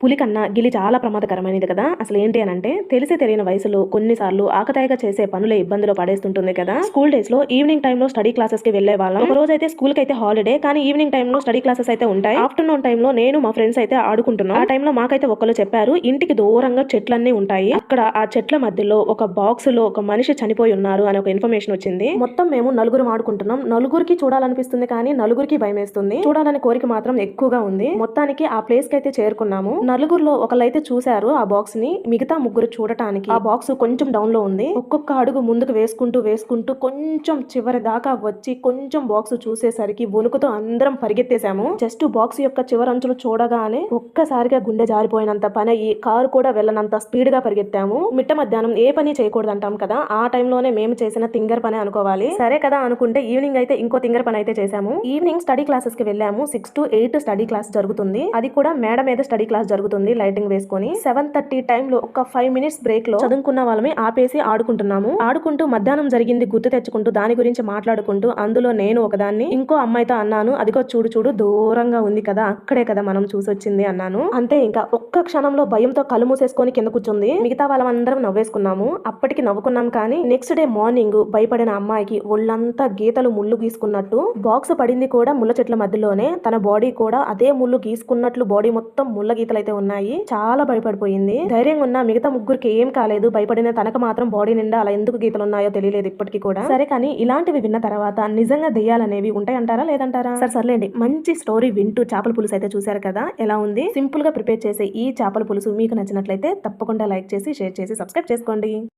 పులి కన్నా గిలి చాలా ప్రమాదకరమైనది కదా? అసలు ఏంటి అని అంటే తెలిసి తెలియని వయసులో కొన్నిసార్లు ఆకతాయిగా చేసే పనులే ఇబ్బందులు పడేస్తుంటుంది కదా? స్కూల్ డేస్లో ఈవినింగ్ టైంలో స్టడీ క్లాసెస్కి వెళ్ళే వాళ్ళం. ఒక రోజు అయితే స్కూల్కి అయితే హాలిడే కానీ ఈవినింగ్ టైంలో స్టడీ క్లాసెస్ అయితే ఉంటాయి. ఆఫ్టర్నూన్ టైంలో నేను మా ఫ్రెండ్స్ అయితే ఆడుకుంటున్నాం. ఆ టైంలో మాకైతే ఒకరు చెప్పారు ఇంటికి దూరంగా చెట్లన్నీ ఉంటాయి. అక్కడ ఆ చెట్ల మధ్యలో ఒక బాక్స్లో ఒక మనిషి చనిపోయి ఉన్నారు అని ఒక ఇన్ఫర్మేషన్ వచ్చింది. మొత్తం మేము నలుగురు ఆడుకుంటున్నాం. నలుగురికి చూడాలనిపిస్తుంది కానీ నలుగురికి భయం వేస్తుంది చూడాలని కోరిక మాత్రం ఎక్కువగా ఉంది. మొత్తానికి ఆ ప్లేస్కి అయితే చేరుకున్నాము. నలుగురులో ఒకళ్ళైతే చూశారు ఆ బాక్స్ని మిగతా ముగ్గురు చూడటానికి. ఆ బాక్స్ కొంచెం డౌన్లో ఉంది. ఒక్కొక్క అడుగు ముందుకు వేసుకుంటూ వేసుకుంటూ కొంచెం చివరి దాకా వచ్చి కొంచెం బాక్స్ చూసేసరికి వణుకుతో అందరం పరిగెత్తేసాము. జస్ట్ బాక్స్ యొక్క చివరంచులు చూడగానే ఒక్కసారిగా గుండె జారిపోయినంత పని ఈ కారు కూడా వెళ్ళనంత స్పీడ్గా పరిగెత్తాము. మిట్ట మధ్యాహ్నం ఏ పని చేయకూడదు అంటాం కదా ఆ టైంలోనే మేము చేసిన తింగర్ పని అనుకోవాలి. సరే కదా అనుకుంటే ఈవినింగ్ అయితే ఇంకో తింగర్ పని అయితే చేసాము ఈవినింగ్ స్టడీ క్లాసెస్కి వెళ్ళాము. Six to eight study class జరుగుతుంది. అది కూడా మేడ మీద స్టడీ క్లాస్ జరుగుతుంది. లైటింగ్ వేసుకొని. సెవెన్ థర్టీ టైమ్లో ఒక ఫైవ్ మినిట్స్ బ్రేక్లో చదువుకున్న వాళ్ళమే ఆపేసి ఆడుకుంటున్నాము. ఆడుకుంటూ మధ్యాహ్నం జరిగింది గుర్తు తెచ్చుకుంటూ దాని గురించి మాట్లాడుకుంటూ అందులో నేను ఒకదాన్ని ఇంకో అమ్మాయితో అన్నాను అదిగో చూడు చూడు దూరంగా ఉంది కదా అక్కడే కదా మనం చూసొచ్చింది అన్నాను. అంతే ఇంకా ఒక్క క్షణంలో భయంతో కళ్ళు మూసేసుకొని కింద కూర్చుంది. మిగతా వాళ్ళందరం నవ్వేసుకున్నాము. అప్పటికి నవ్వుకున్నాం కానీ నెక్స్ట్ డే మార్నింగ్ భయపడిన అమ్మాయికి ఒళ్ళంతా గీతలు ముళ్ళు గీసుకున్నట్టు బాక్స్ పడింది కూడా ముళ్ళ చెట్ల మధ్యలోనే తన బాడీ కూడా అదే ముళ్ళు గీసుకున్నట్లు బాడీ మొత్తం ముళ్ళ గీతలు అయితే ఉన్నాయి. చాలా భయపడిపోయింది. ధైర్యంగా ఉన్న మిగతా ముగ్గురికి ఏం కాలేదు. భయపడిన తనకు మాత్రం బాడీ నిండా అలా ఎందుకు గీతలు ఉన్నాయో తెలియలేదు ఇప్పటికీ కూడా. సరే కానీ ఇలాంటివి విన్న తర్వాత నిజంగా దెయ్యాలనేవి ఉంటాయంటారా లేదంటారా? సరే సర్లేండి. మంచి స్టోరీ వింటూ చేపల పులుసు అయితే చూశారు కదా? ఎలా ఉంది? సింపుల్గా ప్రిపేర్ చేసే ఈ చేపల పులుసు మీకు నచ్చినట్లయితే తప్పకుండా లైక్ చేసి షేర్ చేసి సబ్స్క్రైబ్ చేసుకోండి.